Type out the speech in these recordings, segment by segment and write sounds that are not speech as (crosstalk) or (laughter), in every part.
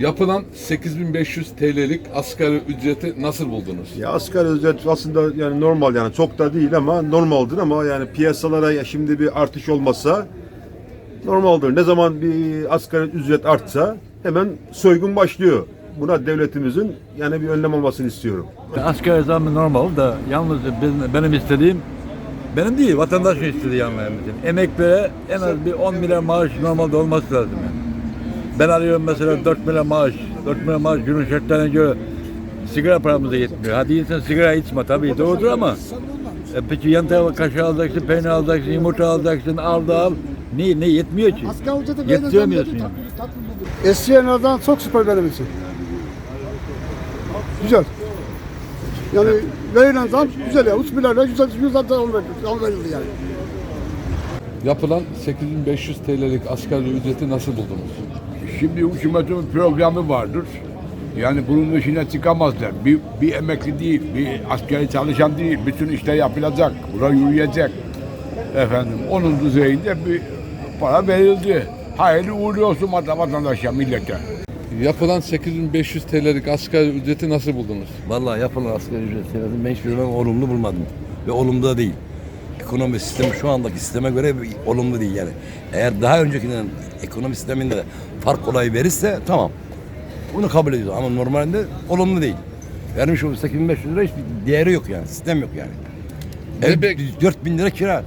Yapılan 8500 TL'lik asgari ücreti nasıl buldunuz? Ya asgari ücret aslında yani normal yani çok da değil ama normaldir ama yani piyasalara ya şimdi bir artış olmazsa normaldir. Ne zaman bir asgari ücret artsa hemen soygun başlıyor. Buna devletimizin yani bir önlem almasını istiyorum. Asgari zammı normal da yalnız benim, benim istediğim benim değil vatandaşın istediği yani benim. Emeklilere en az bir 10 milyar maaş normalde olması lazım yani. Ben alıyorum mesela 4 milyar maaş. 4 milyar maaş günün şartlarına göre sigara paramıza yetmiyor. Hadi insan sigara içme tabii doğrudur ama e, peki yan tarafa kaşığı alacaksın, peynir alacaksın, yumurta alacaksın, al da al. Ne, ne yetmiyor ki? Asgari böyle Yettiremiyorsun yani. geldi, tatmin- tatmin buldum. Eskiye nazaran çok süper benim için. Güzel. Yani verilen zam güzel ya. 3 milyarla güzel, güzel zam verildi, zam verildi yani. Yapılan 8500 TL'lik asgari ücreti nasıl buldunuz? Şimdi hükümetin programı vardır. Yani bunun dışına çıkamazlar. Bir, bir emekli değil, bir askeri çalışan değil. Bütün işler yapılacak. Bura yürüyecek. Efendim onun düzeyinde bir para verildi. Hayırlı uğurlu olsun vatan- vatandaşa, millete. Yapılan 8500 TL'lik asgari ücreti nasıl buldunuz? Vallahi yapılan asgari ücret ben hiçbir zaman olumlu bulmadım. Ve olumlu da değil. Ekonomi sistemi şu andaki sisteme göre olumlu değil yani. Eğer daha öncekinden ekonomi sisteminde de fark olayı verirse tamam. Bunu kabul ediyoruz ama normalde olumlu değil. Vermiş olduğu 8500 lira hiçbir değeri yok yani. Sistem yok yani. Ne Evet, 4000 lira kira.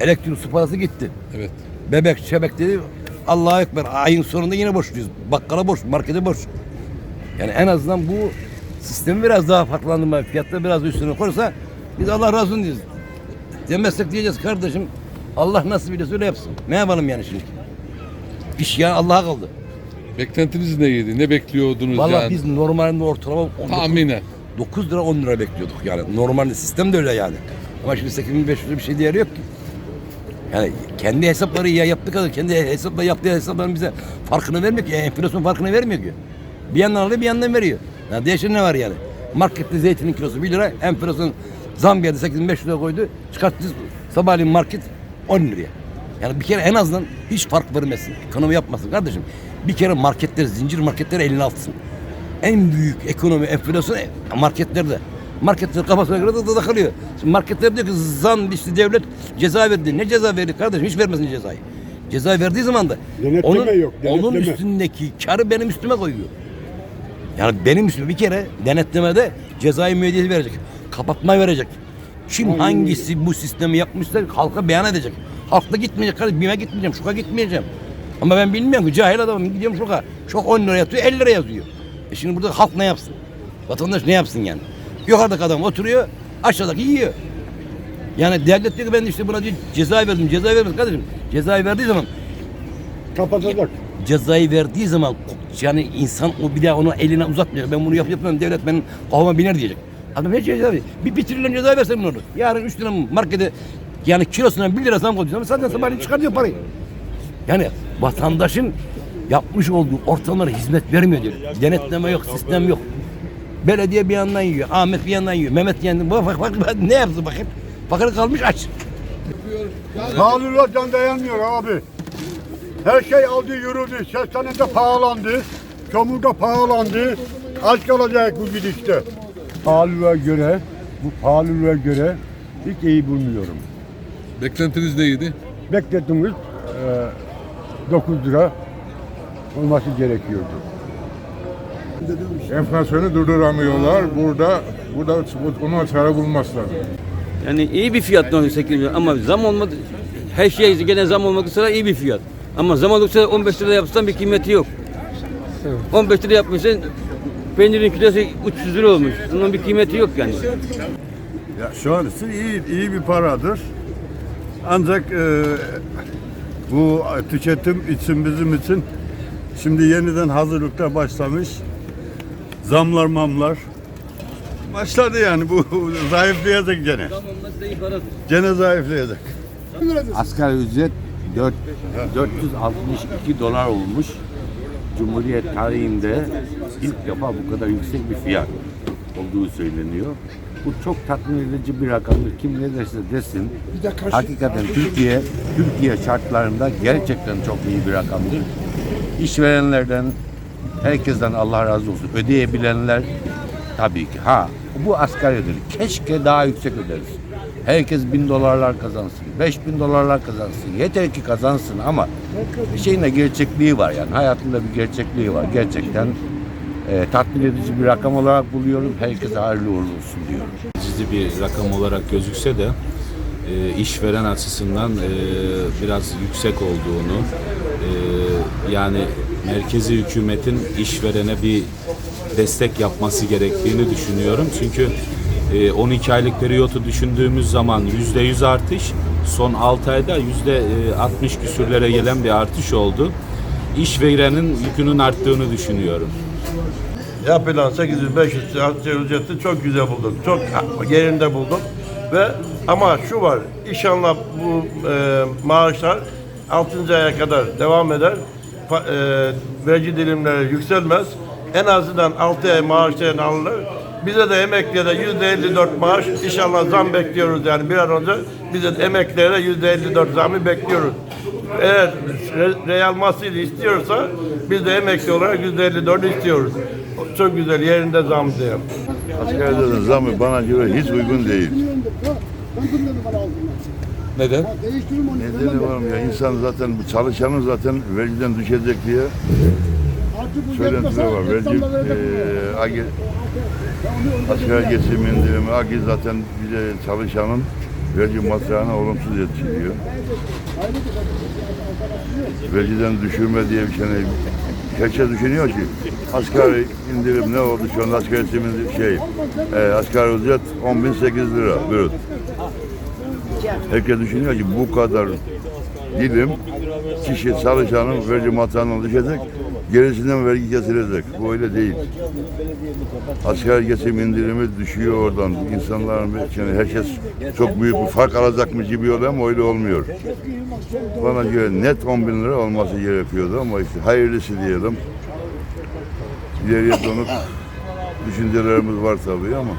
Elektrik su parası gitti. Evet. Bebek, şebek dedi. Allah'a ekber. Ayın sonunda yine borçluyuz. Bakkala borç, markete borç. Yani en azından bu sistemi biraz daha farklandırma, fiyatları biraz üstüne koyarsa biz Allah razı olsun diyeceğiz. Demezsek diyeceğiz kardeşim Allah nasıl biliyorsa öyle yapsın. Ne yapalım yani şimdi? İş yani Allah'a kaldı. Beklentiniz neydi? Ne bekliyordunuz Vallahi yani? biz normalde ortalama 19, Tahminen. 9 lira 10 lira bekliyorduk yani. Normalde sistem de öyle yani. Ama şimdi 8500 lira bir şey değeri yok ki. Yani kendi hesapları ya yaptığı kadar kendi hesapla yaptığı hesapların bize farkını vermiyor ki. Yani enflasyon farkını vermiyor ki. Bir yandan alıyor bir yandan veriyor. Yani değişen ne var yani? Markette zeytinin kilosu 1 lira, enflasyon zam geldi 8500 lira koydu. Çıkarttı sabahleyin market 10 liraya. Yani bir kere en azından hiç fark vermesin. Ekonomi yapmasın kardeşim. Bir kere marketler, zincir marketleri eline alsın. En büyük ekonomi enflasyon marketlerde. Marketler kafasına göre de kalıyor. Şimdi marketler diyor ki zam işte devlet ceza verdi. Ne ceza verdi kardeşim? Hiç vermesin cezayı. Ceza verdiği zaman da Denetleme onun, yok, denetleme. onun üstündeki karı benim üstüme koyuyor. Yani benim üstüme bir kere denetlemede cezai müeyyidesi verecek. Kapatma verecek. Kim hangisi bu sistemi yapmışsa halka beyan edecek. Halk da gitmeyecek kardeşim. BİM'e gitmeyeceğim, şoka gitmeyeceğim. Ama ben bilmiyorum ki cahil adamım. Gidiyorum şoka. Şok 10 lira yatıyor, 50 lira yazıyor. E şimdi burada halk ne yapsın? Vatandaş ne yapsın yani? Yukarıdaki adam oturuyor, aşağıdaki yiyor. Yani devlet diyor ki ben işte buna diyor, ceza verdim, ceza vermedim kardeşim. Cezayı verdiği zaman Kapatacak. cezayı verdiği zaman yani insan o bir daha onu eline uzatmıyor. Ben bunu yap yapmam devlet benim kafama biner diyecek. Adam ne ceza veriyor? Bir, bir trilyon ceza versen olur? Yarın üç lira markete yani kilosuna bir lira zam koyuyorsun ama zaten sabahleyin çıkartıyor parayı. Yani vatandaşın yapmış olduğu ortamlara hizmet vermiyor diyor. Denetleme yok, sistem yok. Belediye bir yandan yiyor, Ahmet bir yandan yiyor, Mehmet bir yandan. Bak, bak, bak, ne yaptı bakayım? Fakir kalmış aç. Pahalılığa can dayanmıyor abi. Her şey aldı yürüdü. Seslenin de pahalandı. De pahalandı. Aç kalacak bu gidişte. Pahalılığa göre, bu pahalılığa göre hiç iyi bulmuyorum. Beklentiniz neydi? Beklediğimiz e, 9 lira olması gerekiyordu. Enflasyonu durduramıyorlar. Burada burada ona çare bulmazlar. Yani iyi bir fiyat 18 milyon ama zam olmadı. Her şey gene zam olmak üzere iyi bir fiyat. Ama zam olursa 15 lira yapsan bir kıymeti yok. 15 lira yapmışsın peynirin kilosu 300 lira olmuş. Bunun bir kıymeti yok yani. Ya şu an için iyi, iyi bir paradır. Ancak e, bu tüketim için bizim için şimdi yeniden hazırlıkta başlamış. Zamlar mamlar başladı yani bu (laughs) zayıflayacak gene. Gene zayıflayacak. Asgari ücret 4, 462 dolar olmuş. Cumhuriyet tarihinde ilk defa bu kadar yüksek bir fiyat olduğu söyleniyor. Bu çok tatmin edici bir rakamdır. Kim ne derse desin. Hakikaten Türkiye Türkiye şartlarında gerçekten çok iyi bir rakamdır. İşverenlerden Herkesten Allah razı olsun. Ödeyebilenler tabii ki. Ha bu asgari ücret. Keşke daha yüksek öderiz. Herkes bin dolarlar kazansın, beş bin dolarlar kazansın. Yeter ki kazansın ama bir şeyin de gerçekliği var yani. Hayatında bir gerçekliği var. Gerçekten e, tatmin edici bir rakam olarak buluyorum. Herkese hayırlı uğurlu olsun diyorum. Ciddi bir rakam olarak gözükse de e, işveren açısından e, biraz yüksek olduğunu e, yani merkezi hükümetin işverene bir destek yapması gerektiğini düşünüyorum. Çünkü e, 12 aylık periyotu düşündüğümüz zaman %100 artış son 6 ayda %60 küsürlere gelen bir artış oldu. İşverenin yükünün arttığını düşünüyorum. yapılan 8500 asgari ücreti çok güzel buldum. Çok yerinde buldum. Ve ama şu var. İnşallah bu e, maaşlar 6. aya kadar devam eder. Fa- e, vergi dilimleri yükselmez. En azından 6 ay maaşlarını alınır. Bize de emekliye de yüzde 54 maaş inşallah zam bekliyoruz yani bir an önce bize de emeklilere yüzde 54 zamı bekliyoruz. Eğer Re- Real Madrid istiyorsa biz de emekli olarak yüzde 54 istiyoruz. Çok güzel yerinde zam diyor. Asgari ücretin zamı bana göre hiç uygun değil. Neden? Ha, Değiştiririm onu. Nedeni var mı ya? İnsan zaten bu çalışanın zaten vergiden düşecek diye söylentiler var. Bunu. eee agi, asgari geçim indirimi, agi zaten bize çalışanın vergi masrafına olumsuz etkiliyor. Vergiden düşürme diye bir şey. Herkes düşünüyor ki asgari indirim ne oldu şu anda asgari indirim şey e, asgari ücret 10.008 lira brüt. Herkes düşünüyor ki bu kadar dilim kişi çalışanın vergi matrağına düşecek gerisinden vergi kesilecek. Bu öyle değil. Asgari geçim indirimi düşüyor oradan. İnsanların yani herkes çok büyük bir fark alacakmış gibi oluyor ama öyle olmuyor. Bana göre net 10 bin lira olması gerekiyordu ama işte hayırlısı diyelim. İleriye dönük düşüncelerimiz var tabii ama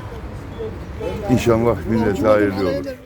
inşallah millete hayırlı olur.